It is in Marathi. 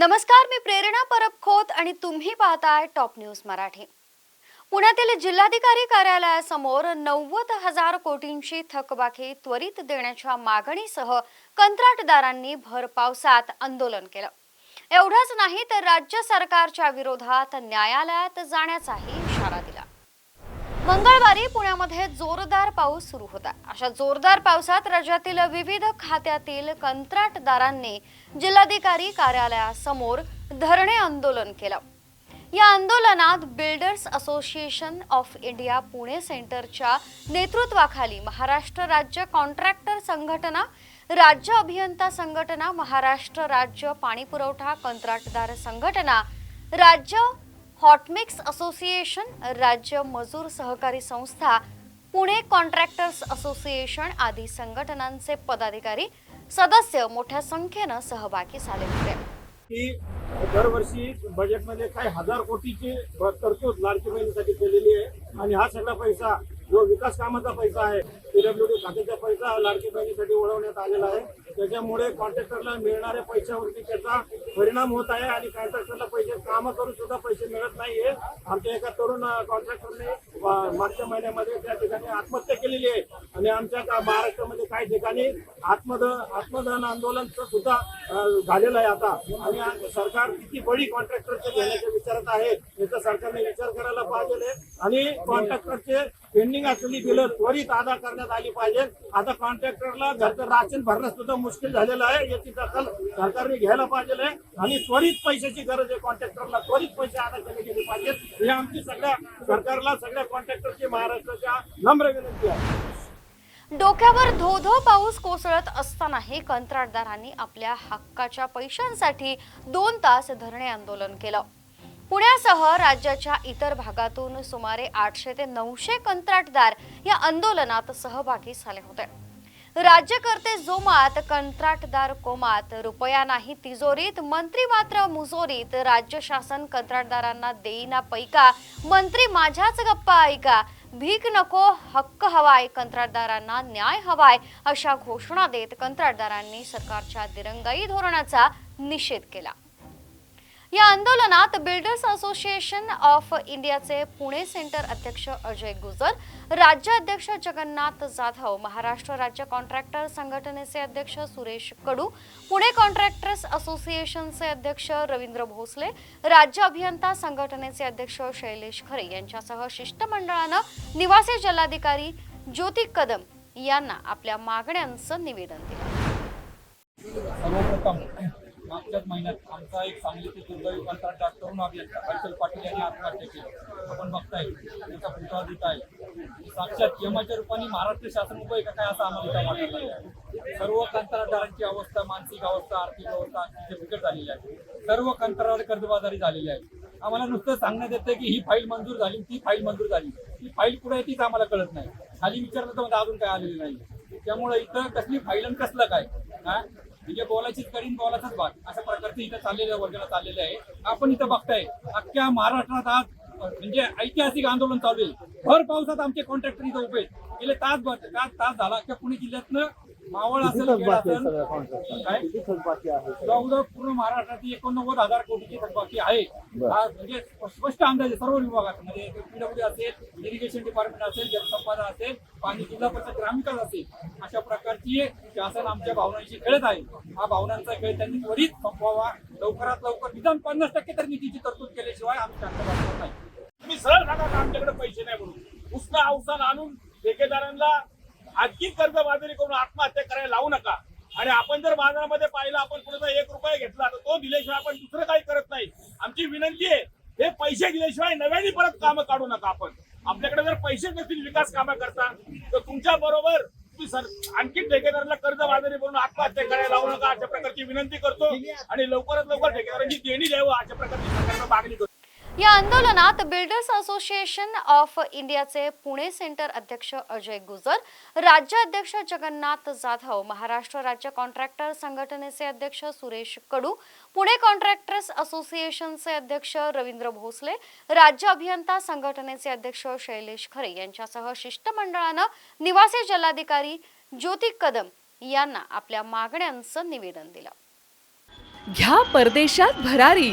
नमस्कार मी प्रेरणा परब खोत आणि तुम्ही पाहताय टॉप न्यूज मराठी. पुण्यातील जिल्हाधिकारी कार्यालयासमोर नव्वद हजार कोटींची थकबाकी त्वरित देण्याच्या मागणीसह कंत्राटदारांनी भर पावसात आंदोलन केलं. एवढंच नाही तर राज्य सरकारच्या विरोधात न्यायालयात जाण्याचाही इशारा दिला. मंगळवारी पुण्यामध्ये जोरदार पाऊस सुरू होता. अशा जोरदार पावसात राज्यातील विविध खात्यातील कंत्राटदारांनी जिल्हाधिकारी कार्यालयासमोर धरणे आंदोलन केलं. या आंदोलनात builders association of India Pune सेंटरच्या नेतृत्वाखाली महाराष्ट्र राज्य कॉन्ट्रॅक्टर संघटना राज्य अभियंता संघटना महाराष्ट्र राज्य पाणीपुरवठा कंत्राटदार संघटना राज्य हॉटमिक्स असोसिएशन राज्य मजूर सहकारी संस्था पुणे कॉन्ट्रॅक्टर्स असोसिएशन आदी संघटनांचे पदाधिकारी सदस्य मोठ्या संख्येनं सहभागी झाले होते. दरवर्षी बजेटमध्ये काही हजार कोटीची तरतूद लाडकी बहिणीसाठी केलेली आहे. आणि हा सगळा पैसा जो विकास कामाचा पैसा आहे पीडब्ल्यूडी खात्याचा पैसा लाडकी बहिणीसाठी वळवण्यात आलेला आहे. त्याच्यामुळे कॉन्ट्रॅक्टरला मिळणाऱ्या पैशावरती त्याचा परिणाम होत आहे आणि कॉन्ट्रॅक्टरला पैसे काम करून सुद्धा पैसे मिळत नाहीये. आमच्या एका तरुण कॉन्ट्रॅक्टरने मागच्या महिन्यामध्ये त्या ठिकाणी आत्महत्या केलेली आहे. आणि आमच्या महाराष्ट्रामध्ये काही ठिकाणी आत्मद आत्मदहन आंदोलन सुद्धा झालेलं आहे आता. आणि सरकार किती बळी कॉन्ट्रॅक्टरचे घेण्याच्या विचारात आहे याचा सरकारने विचार करायला पाहिजे आणि कॉन्ट्रॅक्टरचे पेंडिंग असलेली बिलं त्वरित अदा करण्यात करण्यात आली पाहिजे. आता कॉन्ट्रॅक्टरला घरचं राशन भरणं सुद्धा मुश्किल झालेलं आहे. याची दखल सरकारने घ्यायला पाहिजे आहे. आणि त्वरित पैशाची गरज आहे कॉन्ट्रॅक्टरला त्वरित पैसे अदा केले गेले पाहिजेत. हे आमची सगळ्या सरकारला सगळ्या कॉन्ट्रॅक्टरची महाराष्ट्राच्या नम्र विनंती आहे. डोक्यावर धोधो पाऊस कोसळत असतानाही कंत्राटदारांनी आपल्या हक्काच्या पैशांसाठी दोन तास धरणे आंदोलन केलं. पुण्यासह राज्याच्या इतर भागातून सुमारे आठशे ते नऊशे कंत्राटदार या आंदोलनात सहभागी झाले होते. राज्यकर्ते जोमात कंत्राटदार कोमात रुपया नाही तिजोरीत मंत्री मात्र मुजोरीत राज्य शासन कंत्राटदारांना देईना पैका मंत्री माझ्याच गप्पा ऐका भीक नको हक्क हवाय कंत्राटदारांना न्याय हवाय अशा घोषणा देत कंत्राटदारांनी सरकारच्या दिरंगाई धोरणाचा निषेध केला. या आंदोलनात बिल्डर्स असोसिएशन ऑफ इंडियाचे पुणे सेंटर अध्यक्ष अजय गुजर राज्य अध्यक्ष जगन्नाथ जाधव महाराष्ट्र राज्य कॉन्ट्रॅक्टर संघटनेचे अध्यक्ष सुरेश कडू पुणे कॉन्ट्रॅक्टर्स असोसिएशनचे अध्यक्ष रवींद्र भोसले राज्य अभियंता संघटनेचे अध्यक्ष शैलेश खरे यांच्यासह शिष्टमंडळानं निवासी जिल्हाधिकारी ज्योती कदम यांना आपल्या मागण्यांचं निवेदन दिलं. मागच्याच महिन्यात आमचा एक सांगलीचे दुर्दैवी कंत्राटदार तरुण अभियंता हर्षल पाटील यांनी आत्महत्या केली. आपण बघताय त्याचा पुतळा देत आहे. साक्षात यमाच्या रूपाने महाराष्ट्र शासन उभं आहे का काय असं आम्हाला इथं आहे. सर्व कंत्राटदारांची अवस्था मानसिक अवस्था आर्थिक अवस्था अतिशय बिकट झालेली आहे. सर्व कंत्राटदार कर्जबाजारी झालेली आहे. आम्हाला नुसतं सांगण्यात येतं की ही फाईल मंजूर झाली ती फाईल मंजूर झाली. ती फाईल कुठे आहे तीच आम्हाला कळत नाही. खाली विचारलं तर म्हणजे अजून काय आलेली नाही. त्यामुळे इथं कसली फाईल आणि कसलं काय? हा? म्हणजे बोलायची करीन बोलाचाच भाग अशा प्रकारचं इथं चाललेलं वर्गाला चाललेलं आहे. आपण इथं बघताय अख्ख्या महाराष्ट्रात आज म्हणजे ऐतिहासिक आंदोलन चालू आहे. भर पावसात आमचे कॉन्ट्रॅक्टर इथं उभे. गेले तास तास तास झाला. अख्ख्या पुणे जिल्ह्यातनं मावळ असेल काय? जवळजवळ पूर्ण महाराष्ट्रात एकोणनव्वद हजार कोटीची थकबाकी आहे. हा म्हणजे स्पष्ट अंदाज आहे सर्व विभागात. म्हणजे पीडब्ल्यू असेल इरिगेशन डिपार्टमेंट असेल जलसंपदा असेल पाणी जिल्हा परिषद ग्रामविकास असेल अशा प्रकारची शासन आमच्या भावनांशी खेळत आहे. हा भावनांचा खेळ त्यांनी त्वरित संपवावा. लवकरात लवकर निदान पन्नास टक्के तर निधीची तरतूद केल्याशिवाय आम्ही शांत बसणार नाही. तुम्ही सरळ सांगा का आमच्याकडे पैसे नाही म्हणून. उसना अवसान आणून ठेकेदारांना आणखी कर्जबाजारी करून आत्महत्या करायला लावू नका. आणि आपण जर बाजारामध्ये पाहिलं आपण कुठे एक रुपया घेतला तर तो दिल्याशिवाय आपण दुसरं काही करत नाही. आमची विनंती आहे हे पैसे दिल्याशिवाय नव्याने परत कामं काढू नका आपण. आपल्याकडे जर पैसे नसतील विकास कामं करता तर तुमच्या बरोबर आणखी ठेकेदारांना कर्जबाजारी करून आत्महत्या करायला लावू नका अशा प्रकारची विनंती करतो. आणि लवकरात लवकर ठेकेदारांची देणी द्यावं अशा प्रकारची या आंदोलनात बिल्डर्स असोसिएशन ऑफ इंडियाचे पुणे सेंटर अध्यक्ष अजय गुजर राज्य अध्यक्ष जगन्नाथ जाधव महाराष्ट्र राज्य कॉन्ट्रॅक्टर संघटनेचे अध्यक्ष सुरेश कडू पुणे कॉन्ट्रॅक्टर्स असोसिएशनचे अध्यक्ष रवींद्र भोसले राज्य अभियंता संघटनेचे अध्यक्ष शैलेश खरे यांच्यासह शिष्टमंडळानं निवासी जिल्हाधिकारी ज्योती कदम यांना आपल्या मागण्यांचं निवेदन दिलं. घ्या परदेशात भरारी.